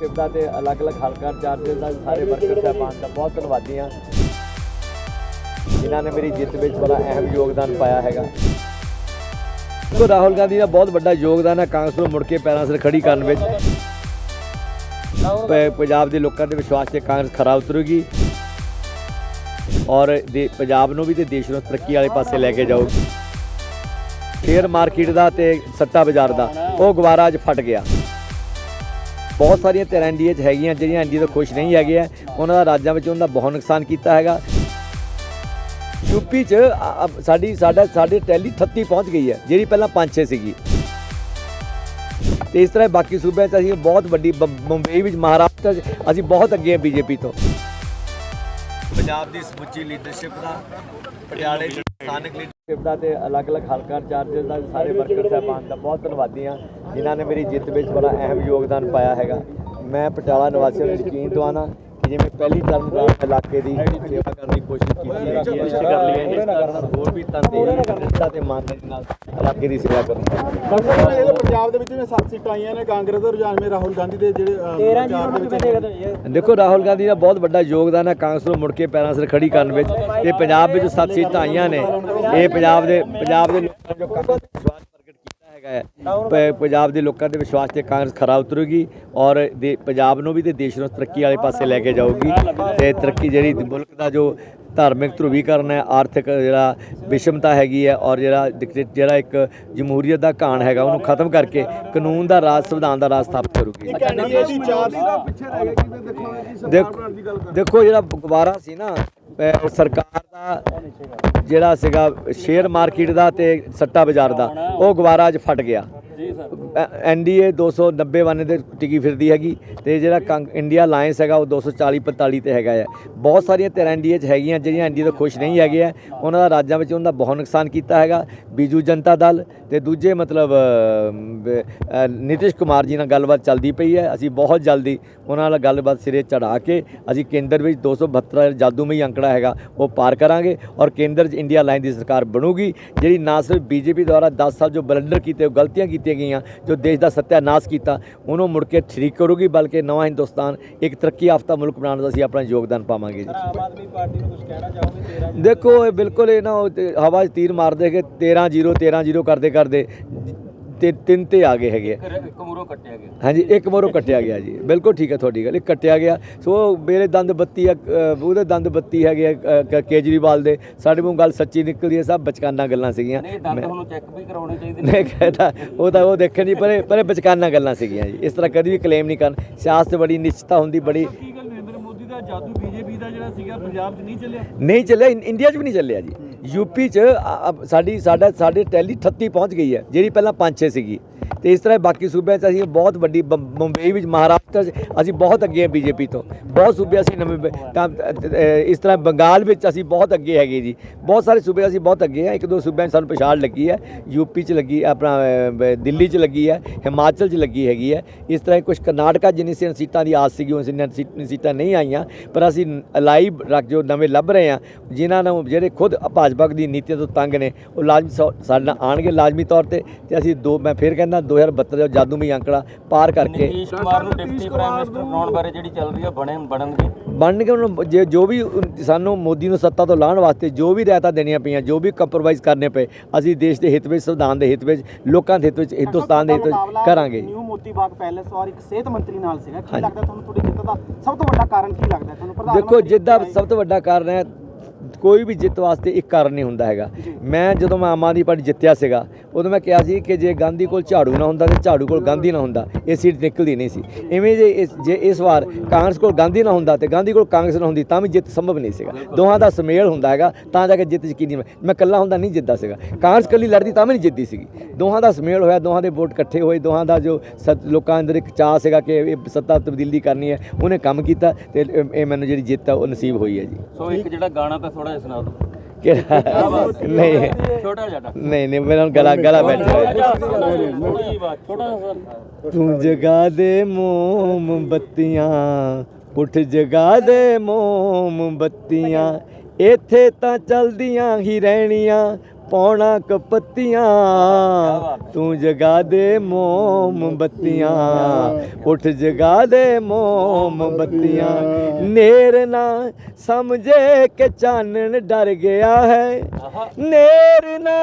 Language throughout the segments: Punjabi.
ਦਾ ਤੇ ਅਲੱਗ-ਅਲੱਗ ਹਲਕਾ ਚਾਰਜ ਦਾ, ਸਾਰੇ ਵਰਕਰ ਸਾਹਿਬਾਨ ਦਾ ਬਹੁਤ ਧੰਨਵਾਦੀ ਹਾਂ। ਜਿਨ੍ਹਾਂ ਨੇ ਮੇਰੀ ਜਿੱਤ ਵਿੱਚ ਬੜਾ ਅਹਿਮ ਯੋਗਦਾਨ ਪਾਇਆ ਹੈਗਾ। ਸੋ ਰਾਹੁਲ ਗਾਂਧੀ ਦਾ ਬਹੁਤ ਵੱਡਾ ਯੋਗਦਾਨ ਹੈ, ਕਾਂਗਰਸ ਨੂੰ ਮੁੜ ਕੇ ਪੈਰਾਂ ਸਿਰ ਖੜੀ ਕਰਨ ਵਿੱਚ। ਪੰਜਾਬ ਦੇ ਲੋਕਾਂ ਦੇ ਵਿਸ਼ਵਾਸ ਤੇ ਕਾਂਗਰਸ ਖਰਾ ਉਤਰੂਗੀ। ਔਰ ਦੇ, ਪੰਜਾਬ ਨੂੰ ਵੀ ਤੇ ਦੇਸ਼ ਨੂੰ ਤਰੱਕੀ ਵਾਲੇ ਪਾਸੇ ਲੈ ਕੇ ਜਾਊਗੀ। ਸ਼ੇਅਰ ਮਾਰਕੀਟ ਦਾ ਤੇ ਸੱਟਾ ਬਾਜ਼ਾਰ ਦਾ, ਉਹ ਗਵਾਰਾ ਅੱਜ ਫਟ ਗਿਆ। ਬਹੁਤ ਸਾਰੀਆਂ ਧਿਰਾਂ ਇੰਡੀਆ 'ਚ ਹੈਗੀਆਂ, ਜਿਹੜੀਆਂ ਇੰਡੀਆ ਤੋਂ ਖੁਸ਼ ਨਹੀਂ ਹੈਗੇ ਆ। ਉਹਨਾਂ ਦਾ ਰਾਜਾਂ ਵਿੱਚ ਉਹਨਾਂ ਦਾ ਬਹੁਤ ਨੁਕਸਾਨ ਕੀਤਾ ਹੈਗਾ। ਯੂਪੀ 'ਚ ਸਾਡੀ, ਸਾਡਾ, ਸਾਡੇ ਟੈਲੀ 38 ਪਹੁੰਚ ਗਈ ਹੈ, ਜਿਹੜੀ ਪਹਿਲਾਂ 5-6 ਸੀਗੀ। ਤੇ ਇਸ ਤਰ੍ਹਾਂ ਬਾਕੀ ਸੂਬਿਆਂ 'ਚ ਅਸੀਂ ਬਹੁਤ ਵੱਡੀ ਬ- ਮੁੰਬਈ ਵਿੱਚ, ਮਹਾਰਾਸ਼ਟਰ 'ਚ ਅਸੀਂ ਬਹੁਤ ਅੱਗੇ ਹਾਂ ਬੀਜੇਪੀ ਤੋਂ। ਪੰਜਾਬ ਦੀ ਸਮੁੱਚੀ ਲੀਡਰਸ਼ਿਪ ਦਾ ਪਟਿਆਲੇ ਦੀ ਸਥਾਨਕ ਲੀਡਰਸ਼ਿਪ ਦਾ ਤੇ ਅਲੱਗ-ਅਲੱਗ ਹਲਕਾ ਚਾਰਜਸ ਦਾ, ਸਾਰੇ ਵਰਕਰ ਸਾਹਿਬਾਨ ਦਾ ਬਹੁਤ ਧੰਨਵਾਦੀ ਹਾਂ ਜਿਨ੍ਹਾਂ ਨੇ ਮੇਰੀ ਜਿੱਤ ਵਿੱਚ ਬੜਾ ਅਹਿਮ ਯੋਗਦਾਨ ਪਾਇਆ ਹੈਗਾ। ਮੈਂ ਪਟਿਆਲਾ ਨਿਵਾਸੀਆਂ ਨੂੰ ਯਕੀਨ ਦਵਾਨਾ ਜਿਵੇਂ ਪਹਿਲੀ ਟਰਮ ਦਾ ਇਲਾਕੇ ਦੀ ਸੇਵਾ ਕਰਨ ਦੀ ਕੋਸ਼ਿਸ਼ ਕੀਤੀ ਹੈ। ਕਿ ਇਸ ਕਰ ਲਈ ਹੈ ਇਸ ਤਰ੍ਹਾਂ ਹੋਰ ਵੀ ਨਿਸ਼ਠਾ ਤੇ ਮਾਨਤਾ ਦੇ ਨਾਲ ਇਲਾਕੇ ਦੀ ਸੇਵਾ ਡਾਕਟਰ ਸਾਹਿਬ ਇਹ ਪੰਜਾਬ ਦੇ ਵਿੱਚ ਜਿਵੇਂ ਸੱਤ ਸੀਟਾਂ ਆਈਆਂ ਨੇ। ਕਾਂਗਰਸ ਦੇ ਰੁਝਾਨ ਮੇ ਰਾਹੁਲ ਗਾਂਧੀ ਦੇ ਜਿਹੜੇ 13 ਦੇ ਵਿੱਚ ਦੇਖੋ ਰਾਹੁਲ ਗਾਂਧੀ ਦਾ ਬਹੁਤ ਵੱਡਾ ਯੋਗਦਾਨ ਹੈ ਕਾਂਗਰਸ ਨੂੰ ਮੁੜ ਕੇ ਪੈਰਾਂ 'ਤੇ ਖੜੀ ਕਰਨ ਵਿੱਚ। ਤੇ ਪੰਜਾਬ ਵਿੱਚ ਸੱਤ ਸੀਟਾਂ ਆਈਆਂ ਨੇ। ਇਹ ਪੰਜਾਬ ਦੇ ਪੰਜਾਬ ਦੇ ਲੋਕਾਂ ਜੋ ਕਾਂਗਰਸ ਤੇ ਵਿਸ਼ਵਾਸ ਪ੍ਰਗਟ ਕੀਤਾ ਹੈਗਾ ਹੈ ਪ- ਪੰਜਾਬ ਦੇ ਲੋਕਾਂ ਦੇ ਵਿਸ਼ਵਾਸ ਤੇ ਕਾਂਗਰਸ ਖਰਾ ਉਤਰੂਗੀ ਔਰ ਦੇ ਪੰਜਾਬ ਨੂੰ ਵੀ ਤੇ ਦੇਸ਼ ਨੂੰ ਤਰੱਕੀ ਵਾਲੇ ਪਾਸੇ ਲੈ ਕੇ ਜਾਊਗੀ ਤੇ ਤਰੱਕੀ ਜਿਹੜੀ ਮੁਲਕ ਦਾ ਜੋ ਧਾਰਮਿਕ ਧਰੁਵੀਕਰਨ ਹੈ ਆਰਥਿਕ ਜਿਹੜਾ ਵਿਸ਼ਮਤਾ ਹੈਗੀ ਹੈ ਔਰ ਜਿਹੜਾ ਜਿਹੜਾ ਇੱਕ ਜਮਹੂਰੀਅਤ ਦਾ ਘਾਣ ਹੈਗਾ ਉਹਨੂੰ ਖਤਮ ਕਰਕੇ ਕਾਨੂੰਨ ਦਾ ਰਾਜ ਸੰਵਿਧਾਨ ਦਾ ਰਾਜ ਸਥਾਪਿਤ ਕਰੂਗੀ। ਐਨਡੀਏ ਦੀ ਚਾਰ ਦੇਖੋ ਦੇਖੋ ਜਿਹੜਾ ਗੁਬਾਰਾ ਸੀ ਨਾ ਅਹ ਸਰਕਾਰ ਦਾ ਜਿਹੜਾ ਸੀਗਾ ਸ਼ੇਅਰ ਮਾਰਕੀਟ ਦਾ ਤੇ ਸੱਟਾ ਬਾਜ਼ਾਰ ਦਾ ਉਹ ਗੁਬਾਰਾ ਅੱਜ ਫਟ ਗਿਆ। ਐਨਡੀਏ 290 ਵਾਨੇ ਦੇ ਟਿਕੀ ਫਿਰਦੀ ਹੈਗੀ ਤੇ ਜਿਹੜਾ ਕੰਗ- ਇੰਡੀਆ ਅਲਾਈਅੰਸ ਹੈਗਾ ਉਹ 240 45 ਤੇ ਹੈਗਾ ਹੈ ਬਹੁਤ ਸਾਰੀਆਂ ਧਿਰਾਂ ਇੰਡੀਆ 'ਚ ਹੈਗੀਆਂ ਜਿਹੜੀਆਂ ਇੰਡੀਆ ਤੋਂ ਖੁਸ਼ ਨਹੀਂ ਹੈਗੇ ਆ। ਉਹਨਾਂ ਦਾ ਰਾਜਾਂ ਵਿੱਚ ਉਹਨਾਂ ਦਾ ਬਹੁਤ ਨੁਕਸਾਨ ਕੀਤਾ ਹੈਗਾ। ਬੀਜੂ ਜਨਤਾ ਦਲ ਤੇ ਦੂਜੇ ਮਤਲਬ ਅਮ, ਨਿਤਿਸ਼ ਕੁਮਾਰ ਜੀ ਨਾਲ ਗੱਲਬਾਤ ਚੱਲਦੀ ਪਈ ਹੈ। ਅਸੀਂ ਬਹੁਤ ਜਲਦੀ ਉਹਨਾਂ ਨਾਲ ਗੱਲਬਾਤ ਸਿਰੇ ਚੜਾ ਕੇ ਅਸੀਂ ਕੇਂਦਰ ਵਿੱਚ 272 ਜਾਦੂਮਈ ਅੰਕੜਾ ਹੈਗਾ ਉਹ ਪਾਰ ਕਰਾਂਗੇ ਔਰ ਕੇਂਦਰ 'ਚ ਇੰਡੀਆ ਲਾਈਨ ਦੀ ਸਰਕਾਰ ਬਣੂਗੀ। ਜਿਹੜੀ ਨਾ ਸਿਰਫ ਬੀਜੇਪੀ ਦੁਆਰਾ 10 ਸਾਲ ਜੋ ਬਲੰਡਰ ਕੀਤੇ ਉਹ ਗਲਤੀਆਂ ਕੀਤੀਆਂ ਗਈਆਂ ਜੋ ਦੇਸ਼ ਦਾ ਸੱਤਿਆਨਾਸ਼ ਕੀਤਾ ਉਹਨੂੰ ਮੁੜ ਕੇ ਠੀਕ ਕਰੂਗੀ ਬਲਕਿ ਨਵਾਂ ਹਿੰਦੁਸਤਾਨ ਇੱਕ ਤਰੱਕੀ ਯਾਫਤਾ ਮੁਲਕ ਬਣਾਉਣ ਦਾ ਅਸੀਂ ਆਪਣਾ ਯੋਗਦਾਨ ਪਾਵਾਂਗੇ ਜੀ। ਆਮ ਆਦਮੀ ਪਾਰਟੀ ਨੂੰ ਕੁਝ ਕਹਿਣਾ ਚਾਹੋਗੇ? 13 ਦੇਖੋ ਇਹ ਬਿਲਕੁਲ ਇਹ ਨਾ ਹਵਾ 'ਚ ਤੀਰ ਮਾਰਦੇ ਕਿ 13 0 13 0 ਕਰਦੇ ਕਰਦੇ ਤੇ ਤਿੰਨ ਤੇ ਆ ਗਏ ਹੈਗੇ ਆ। ਇੱਕ ਮੂਰੋਂ ਕੱਟਿਆ ਗਿਆ। ਹਾਂਜੀ ਇੱਕ ਮੋਰੋਂ ਕੱਟਿਆ ਗਿਆ ਜੀ। ਬਿਲਕੁਲ ਠੀਕ ਹੈ ਤੁਹਾਡੀ ਗੱਲ ਇਹ ਕੱਟਿਆ ਗਿਆ। ਸੋ ਮੇਰੇ ਦੰਦ ਬੱਤੀ ਆ ਅ, ਉਹਦੇ ਦੰਦ ਬੱਤੀ ਹੈਗੇ ਆ, ਅ, ਕ- ਕੇਜਰੀਵਾਲ ਦੇ। ਸਾਡੇ ਮੂੰਹ ਗੱਲ ਸੱਚੀ ਨਿਕਲਦੀ ਹੈ ਸਭ ਬਚਕਾਨਾ ਗੱਲਾਂ ਸੀਗੀਆਂ। ਨਹੀਂ ਦੰਦ ਤੁਹਾਨੂੰ ਚੈੱਕ ਵੀ ਕਰਾਉਣੇ ਚਾਹੀਦੇ ਮੈਂ ਕਹਿੰਦਾ ਉਹ ਤਾਂ ਉਹ ਦੇਖਣ ਨਹੀਂ ਪਰੇ ਪਰੇ ਬਚਕਾਨਾ ਗੱਲਾਂ ਸੀਗੀਆਂ ਜੀ। ਇਸ ਤਰ੍ਹਾਂ ਕਦੀ ਵੀ ਕਲੇਮ ਨਹੀਂ ਕਰਨ। ਸਿਆਸਤ ਬੜੀ ਨਿਸ਼ਚਿਤਤਾ ਹੁੰਦੀ ਬੜੀ ਕੀ ਗੱਲ ਨਰਿੰਦਰ ਮੋਦੀ ਦਾ ਜਾਦੂ ਬੀਜੇਪੀ ਦਾ ਜਿਹੜਾ ਸੀਗਾ ਪੰਜਾਬ 'ਚ ਨਹੀਂ ਚੱਲਿਆ? ਨਹੀਂ ਚੱਲਿਆ ਇੰ- ਇੰਡੀਆ 'ਚ ਵੀ ਨਹੀਂ ਚੱਲਿਆ ਜੀ। ਯੂਪੀ 'ਚ ਸਾਡੀ ਸਾਡਾ ਸਾਡੇ ਟੈਲੀ 38 ਪਹੁੰਚ ਗਈ ਹੈ ਜਿਹੜੀ ਪਹਿਲਾਂ 5-6 ਸੀਗੀ। ਤੇ ਇਸ ਤਰ੍ਹਾਂ ਬਾਕੀ ਸੂਬਿਆਂ 'ਚ ਅਸੀਂ ਬਹੁਤ ਵੱਡੀ ਬ- ਮੁੰਬਈ ਵਿੱਚ, ਮਹਾਰਾਸ਼ਟਰ 'ਚ ਅਸੀਂ ਬਹੁਤ ਅੱਗੇ ਹਾਂ ਬੀਜੇਪੀ ਤੋਂ। ਬਹੁਤ ਸੂਬੇ ਅਸੀਂ ਨਵੇਂ ਤਾਂ ਇਸ ਤਰ੍ਹਾਂ ਬੰਗਾਲ ਵਿੱਚ ਅਸੀਂ ਬਹੁਤ ਅੱਗੇ ਹੈਗੇ ਜੀ। ਬਹੁਤ ਸਾਰੇ ਸੂਬੇ ਅਸੀਂ ਬਹੁਤ ਅੱਗੇ ਹਾਂ। ਇੱਕ ਦੋ ਸੂਬਿਆਂ 'ਚ ਸਾਨੂੰ ਪਛਾਣ ਲੱਗੀ ਹੈ। ਯੂਪੀ 'ਚ ਲੱਗੀ, ਆਪਣਾ ਦਿੱਲੀ 'ਚ ਲੱਗੀ ਹੈ। ਹਿਮਾਚਲ 'ਚ ਲੱਗੀ ਹੈਗੀ ਹੈ। ਇਸ ਤਰ੍ਹਾਂ ਕੁਝ ਕਰਨਾਟਕਾ ਜਿੰਨੀ ਸੀਟਾਂ ਦੀ ਆਸ ਸੀਗੀ ਉਸ ਸੀਟਾਂ ਨਹੀਂ ਆਈਆਂ। ਪਰ ਅਸੀਂ ਲਾਈਵ ਰੱਖ ਜੋ ਨਵੇਂ ਲੱਭ ਰਹੇ ਹਾਂ, ਜਿਨ੍ਹਾਂ ਨੂੰ ਜਿਹੜੇ ਖੁਦ ਭਾਜਪਾ ਦੀ ਨੀਤੀਆਂ ਤੋਂ ਤੰਗ ਨੇ, ਉਹ ਲਾਜ਼ਮੀ ਸੌ- ਸਾਡੇ ਨਾਲ ਆਣਗੇ ਲਾਜ਼ਮੀ ਤੌਰ ਤੇ। ਤੇ ਅਸੀਂ ਦੋ, ਮੈਂ ਫਿਰ ਕਹਿੰਦਾ 2072 ਦਾ ਜਾਦੂਮਈ ਅੰਕੜਾ ਪਾਰ ਕਰਕੇ। ਨੀਤੀਸ਼ ਕੁਮਾਰ ਨੂੰ ਡਿਪਟੀ ਪ੍ਰਾਈਮ ਮਿਨਿਸਟਰ ਬਣਾਉਣ ਬਾਰੇ ਜਿਹੜੀ ਚੱਲ ਰਹੀ ਹੈ ਬਣੇ ਬਣਨਗੇ? ਬਣਨਗੇ ਉਹਨੂੰ ਜੇ ਜੋ ਵੀ ਸਾਨੂੰ ਮੋਦੀ ਨੂੰ ਸੱਤਾ ਤੋਂ ਲਾਹਣ ਵਾਸਤੇ ਜੋ ਵੀ ਰਿਆਇਤਾਂ ਦੇਣੀਆਂ ਪਈਆਂ ਜੋ ਵੀ ਕੰਪਰੋਮਾਈਜ਼ ਕਰਨੇ ਪਏ ਅਸੀਂ ਦੇਸ਼ ਦੇ ਹਿੱਤ ਵਿੱਚ ਸੰਵਿਧਾਨ ਦੇ ਹਿੱਤ ਵਿੱਚ ਲੋਕਾਂ ਦੇ ਹਿੱਤ ਵਿੱਚ ਹਿੰਦੁਸਤਾਨ ਦੇ ਹਿੱਤ ਵਿੱਚ ਕਰਾਂਗੇ। ਨਿਊ ਮੋਤੀ ਬਾਗ ਪੈਲੇਸ ਔਰ ਇੱਕ ਸਿਹਤ ਮੰਤਰੀ ਨਾਲ ਸੀਗਾ। ਕੀ ਲੱਗਦਾ ਤੁਹਾਨੂੰ ਤੁਹਾਡੀ ਜਿੱਤ ਦਾ ਸਭ ਤੋਂ ਵੱਡਾ ਕਾਰਨ ਕੀ ਲੱਗਦਾ ਤੁਹਾਨੂੰ ਪ੍ਰਧਾਨ ਦੇਖੋ ਜਿੱਦਾਂ ਸਭ ਤੋਂ ਵੱਡਾ ਕਾਰਨ ਹੈ ਕੋਈ ਵੀ ਜਿੱਤ ਵਾਸਤੇ ਇੱਕ ਕਾਰਨ ਨਹੀਂ ਹੁੰਦਾ ਹੈਗਾ। ਮੈਂ ਜਦੋਂ ਮੈਂ ਆਮ ਆਦਮੀ ਪਾਰਟੀ ਜਿੱਤਿਆ ਸੀਗਾ ਉਦੋਂ ਮੈਂ ਕਿਹਾ ਸੀ ਕਿ ਜੇ ਗਾਂਧੀ ਕੋਲ ਝਾੜੂ ਨਾ ਹੁੰਦਾ ਤੇ ਝਾੜੂ ਕੋਲ ਗਾਂਧੀ ਨਾ ਹੁੰਦਾ ਇਹ ਸੀਟ ਨਿਕਲਦੀ ਨਹੀਂ ਸੀ। ਐਵੇਂ ਜੇ ਇਸ ਜੇ ਇਸ ਵਾਰ ਕਾਂਗਰਸ ਕੋਲ ਗਾਂਧੀ ਨਾ ਹੁੰਦਾ ਤੇ ਗਾਂਧੀ ਕੋਲ ਕਾਂਗਰਸ ਨਾ ਹੁੰਦੀ ਤਾਂ ਵੀ ਜਿੱਤ ਸੰਭਵ ਨਹੀਂ ਸੀਗਾ। ਦੋਹਾਂ ਦਾ ਸੁਮੇਲ ਹੁੰਦਾ ਹੈਗਾ ਤਾਂ ਜਾ ਕੇ ਜਿੱਤ ਯਕੀਨੀ ਮੈਂ ਇਕੱਲਾ ਹੁੰਦਾ ਨਹੀਂ ਜਿੱਤਦਾ ਸੀਗਾ। ਕਾਂਗਰਸ ਇਕੱਲੀ ਲੜਦੀ ਤਾਂ ਵੀ ਨਹੀਂ ਜਿੱਤਦੀ ਸੀਗੀ। ਦੋਹਾਂ ਦਾ ਸੁਮੇਲ ਹੋਇਆ ਦੋਹਾਂ ਦੇ ਵੋਟ ਇਕੱਠੇ ਹੋਏ ਦੋਹਾਂ ਦਾ ਜੋ ਲੋਕਾਂ ਅੰਦਰ ਇੱਕ ਚਾਹ ਸੀਗਾ ਕਿ ਇਹ ਸੱਤਾ ਤਬਦੀਲੀ ਕਰਨੀ ਹੈ ਉਹਨੇ ਕੰਮ ਕੀਤਾ ਤੇ ਇਹ ਇਹ ਮੈਨੂੰ ਜਿਹੜੀ ਜਿੱਤ ਹੈ ਉਹ ਨਸੀਬ ਹੋਈ ਹੈ ਜੀ। ਸੋ ਇੱਕ ਜਿਹੜਾ ਗਾਣਾ ਤਾਂ ਥੋੜਾ ਜਿਹਾ ਸੁਣਾ ਦਿਓ। ਕਿਹੜਾ ਨਹੀਂ। ਛੋਟਾ ਜਿਹਾ ਨਹੀਂ ਨਹੀਂ ਮੇਰਾ ਹੁਣ ਗਲਾ ਗਲਾ ਬੈਠਾ ਛੋਟਾ ਜਿਹਾ ਤੂੰ ਜਗਾ ਦੇ ਮੋਮਬੱਤੀਆਂ ਪੁੱਠ ਜਗਾ ਦੇ ਮੋਮਬੱਤੀਆਂ ਇੱਥੇ ਤਾਂ ਚਲਦੀਆਂ ਹੀ ਰਹਿਣੀਆਂ ਪੌਣਾ ਕਪੱਤੀਆਂ ਤੂੰ ਜਗਾ ਦੇ ਮੋਮਬੱਤੀਆਂ ਉੱਠ ਜਗਾ ਦੇ ਮੋਮਬੱਤੀਆਂ ਨੇਰ ਨਾ ਸਮਝੇ ਕਿ ਚਾਨਣ ਡਰ ਗਿਆ ਹੈ। ਨੇਰ ਨਾ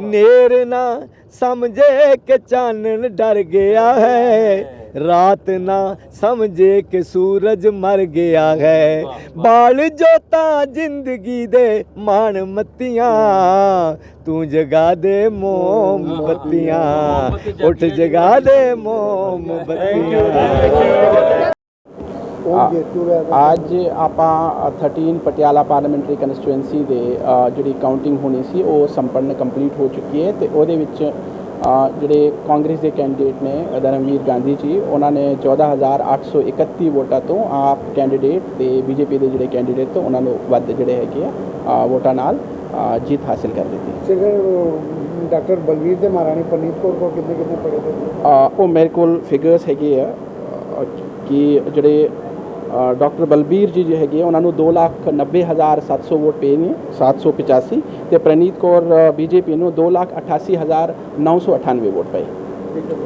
ਨੇਰ ਨਾ ਸਮਝੇ ਕਿ ਚਾਨਣ ਡਰ ਗਿਆ ਹੈ। ਰਾਤ ਨਾ ਸਮਝੇ ਕਿ ਸੂਰਜ ਮਰ ਗਿਆ ਹੈ। ਬਾਲ ਜੋਤਾ ਜ਼ਿੰਦਗੀ ਦੇ ਮਾਣ ਮੱਤੀਆਂ, ਤੂੰ ਜਗਾ ਦੇ ਮੋਮਬੱਤੀਆਂ ਉੱਠ ਜਗਾ ਦੇ ਮੋਮਬੱਤੀਆਂ ਅੱਜ ਆਪਾਂ 13 ਪਟਿਆਲਾ ਪਾਰਲੀਮੈਂਟਰੀ ਕੰਸਟੀਚੁਐਂਸੀ ਦੇ ਜਿਹੜੀ ਕਾਊਂਟਿੰਗ ਹੋਣੀ ਸੀ, ਉਹ ਸੰਪੰਨ ਕੰਪਲੀਟ ਹੋ ਚੁੱਕੀ ਹੈ ਤੇ ਉਹਦੇ ਵਿੱਚ ਜਿਹੜੇ ਕਾਂਗਰਸ ਦੇ ਕੈਂਡੀਡੇਟ ਨੇ ਧਰਮਵੀਰ ਗਾਂਧੀ ਜੀ ਉਹਨਾਂ ਨੇ 14831 ਵੋਟਾਂ ਤੋਂ ਆਪ ਕੈਂਡੀਡੇਟ ਤੇ ਬੀਜੇਪੀ ਦੇ ਜਿਹੜੇ ਕੈਂਡੀਡੇਟ ਤੋਂ ਉਹਨਾਂ ਨੂੰ ਵੱਧ ਜਿਹੜੇ ਹੈਗੇ ਆ ਵੋਟਾਂ ਨਾਲ ਜਿੱਤ ਹਾਸਿਲ ਕਰ ਦਿੱਤੀ। ਡਾਕਟਰ ਬਲਵੀਰ ਦੇ ਮਹਾਰਾਣੀ ਪਰਨੀਤ ਕੌਰ ਕੋ ਕਿੰਨੇ ਕਿੰਨੇ ਪੜੇ ਉਹ ਮੇਰੇ ਕੋਲ ਫਿਗਰਸ ਹੈਗੇ ਆ ਕਿ ਜਿਹੜੇ ਡਾਕਟਰ ਬਲਬੀਰ ਜੀ ਜੋ ਹੈਗੇ ਆ, ਉਹਨਾਂ ਨੂੰ 290700 ਵੋਟ ਪਏ ਨੇ 785 ਤੇ ਪ੍ਰਨੀਤ ਕੌਰ ਬੀਜੇਪੀ ਨੂੰ 288998 ਵੋਟ ਪਏ। Thank you